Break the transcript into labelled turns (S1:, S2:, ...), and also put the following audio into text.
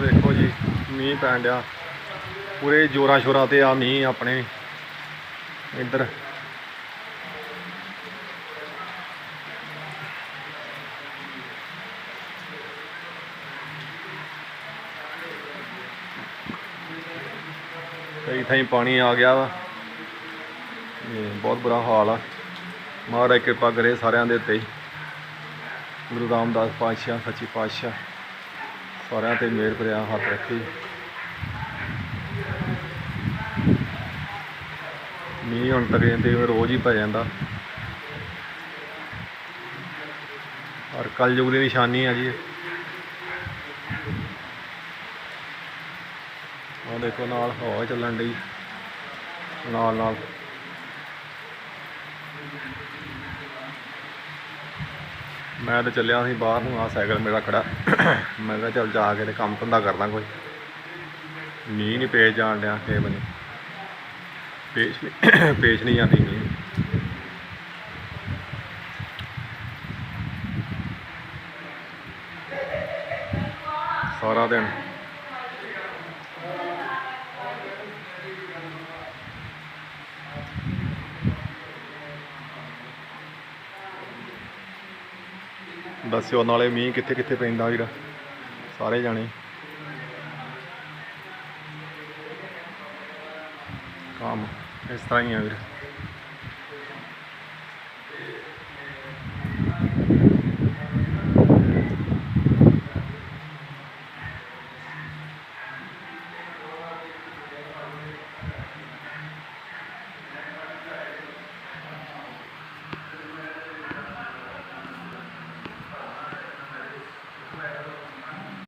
S1: ਉਹ ਦੇਖੋ ਜੀ, ਮੀਂਹ ਪੈਣ ਡਿਆ। ਪੂਰੇ ਜੋਰਾਂ ਸ਼ੋਰਾਂ ਤੇ ਆ ਮੀਂਹ ਆਪਣੇ। ਇੱਧਰ। ਕਈ ਥਾਈਂ ਪਾਣੀ ਆ ਗਿਆ ਵਾ। ਇਹ ਬਹੁਤ ਬੁਰਾ ਹਾਲ ਆ। ਮਹਾਰਾਜ ਕਿਰਪਾ ਕਰੇ ਸਾਰਿਆਂ ਦੇ ਉੱਤੇ ਹੀ। ਗੁਰੂ ਰਾਮਦਾਸ ਪਾਤਸ਼ਾਹ, ਸੱਚੀ ਪਾਤਸ਼ਾਹ। ਸਾਰਿਆਂ ਤੇ ਮੇਰ ਭਰਿਆ ਹੱਥ ਰੱਖੀ। ਮੀਂਹ ਹੁਣ ਤੱਕ ਜਾਂਦੇ ਰੋਜ਼ ਹੀ ਪੈ ਜਾਂਦਾ। ਔਰ ਕਲਯੁਗ ਦੀ ਨਿਸ਼ਾਨੀ ਆ ਜੀ ਇਹ। ਦੇਖੋ ਨਾਲ ਹਵਾ ਚੱਲਣ ਡਈ। ਨਾਲ ਨਾਲ ਮੈਂ ਤਾਂ ਚੱਲਿਆ ਸੀ ਬਾਹਰ ਨੂੰ ਆ ਸਾਈਕਲ ਮੇਰਾ ਖੜਾ। ਮੈਂ ਕਿਹਾ ਚੱਲ ਜਾ ਕੇ ਤੇ ਕੰਮ ਧੰਦਾ ਕਰਦਾ ਕੋਈ। ਮੀਂਹ ਨਹੀਂ ਪੇਜ ਜਾਣ ਡਿਆ ਕਿਸੇ ਬਨੇ ਪੇਸ਼ ਨਹੀਂ ਪੇਸ਼ ਨਹੀਂ ਜਾਂਦੀ ਮੀਂਹ। ਸਾਰਾ ਦਿਨ ਦੱਸਿਓ ਨਾਲੇ ਮੀਂਹ ਕਿੱਥੇ ਕਿੱਥੇ ਪੈਂਦਾ ਵੀਰ, ਸਾਰੇ ਜਾਣੇ। ਕੰਮ ਇਸ ਤਰ੍ਹਾਂ ਹੀ ਆ ਵੀਰ।